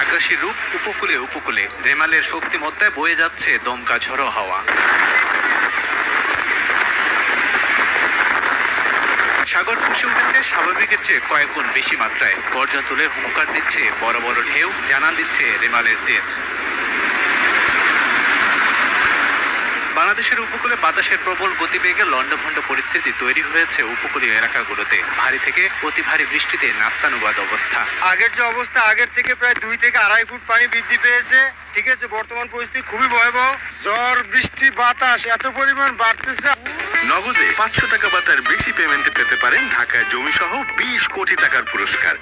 আগ্রাসী রূপ উপকূলে উপকূলে রেমালের শক্তিমত্তায় বয়ে যাচ্ছে দমকা ঝড়ো হাওয়া। সাগর ফুসে উঠেছে, স্বাভাবিকের চেয়ে কয়েক গুণ বেশি মাত্রায়। গর্জন তুলে হুঙ্কার দিচ্ছে বড় বড় ঢেউ, জানান দিচ্ছে রেমালের তেজ। বাংলাদেশের উপকূলে বাতাসের প্রবল গতিবেগে লন্ডভন্ড পরিস্থিতি তৈরি হয়েছে উপকূলীয় এলাকাগুলোতে। ভারী থেকে অতি ভারী বৃষ্টিতে নাস্তানুবাদ অবস্থা। আগের যে অবস্থা আগের থেকে প্রায় দুই থেকে আড়াই ফুট পানি বৃদ্ধি পেয়েছে। ঠিক আছে বর্তমান পরিস্থিতি খুবই ভয়াবহ। ঝড় বৃষ্টি বাতাস এত পরিমাণ বাড়তেছে। নগদে পাঁচশো টাকা বা তার বেশি পেমেন্টে পেতে পারেন ঢাকায় জমি সহ বিশ কোটি টাকার পুরস্কার।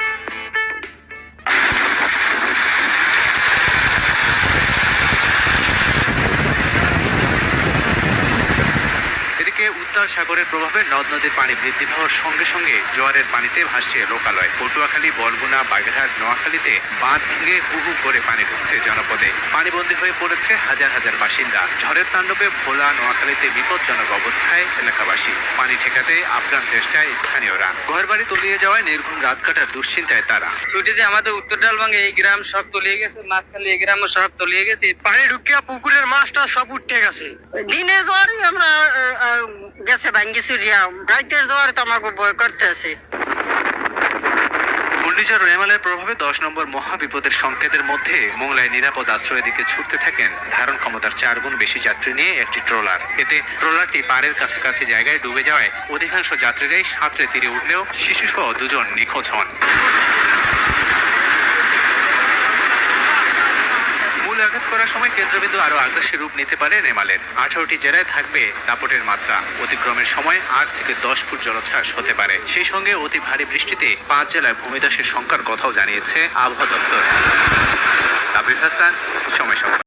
এদিকে উত্তাল সাগরের প্রভাবে নদ নদীর পানি বৃদ্ধি পাওয়ার সঙ্গে সঙ্গে জোয়ারের পানিতে ভাসছে লোকালয়। পটুয়াখালী বরগুনা বাগেরহাট নোয়াখালীতে বাঁধ ভেঙে হু হু করে পানি ঢুকছে জনপদে। পানিবন্দী হয়ে পড়েছে হাজার হাজার বাসিন্দা। ঝড়ের তাণ্ডবে ভোলা নোয়াখালীতে বিপজ্জনক অবস্থায় এলাকাবাসী। পানি ঠেকাতে আপ্রাণ চেষ্টায় স্থানীয়রা। ঘরবাড়ি তলিয়ে যাওয়ায় নির্ঘুম রাত কাটার দুশ্চিন্তায় তারা। ছুটিতে আমাদের উত্তর ডালবাঙ্গে এই গ্রাম সব তলিয়ে গেছে মাঝখালি এই গ্রামও সব তলিয়ে গেছে। পানি ঢুকিয়া পুকুরের মাছটা সব উঠে গেছে। দিনে জ্বরই আমরা গেছে, ভাঙ্গি চুরিয়া রাইতের জ্বর তো আমাকে ভয় করতে আছে ঘূর্ণিঝড় রেমালের প্রভাবে দশ নম্বর সংকেতের মধ্যে মোংলায় নিরাপদ আশ্রয়ের দিকে ছুটতে থাকেন ধারণ ক্ষমতার চার গুণ বেশি যাত্রী নিয়ে একটি ট্রলার। এতে ট্রলারটি পাড়ের কাছাকাছি জায়গায় ডুবে যাওয়ায় অধিকাংশ যাত্রীরাই সাঁতরে তীরে উঠলেও শিশুসহ দুজন নিখোঁজ হন। মূল করার সময় কেন্দ্রবিন্দু আরও আগ্রাসী রূপ নিতে পারে নেমালের আঠারোটি জেলায় থাকবে দাপটের মাত্রা। অতিক্রমের সময় আট থেকে দশ ফুট জলোচ্ছ্বাস হতে পারে। সেই সঙ্গে অতি ভারী বৃষ্টিতে পাঁচ জেলায় ভূমিদাসের সংখ্যার কথাও জানিয়েছে আবহাওয়া দপ্তর। সময় সময়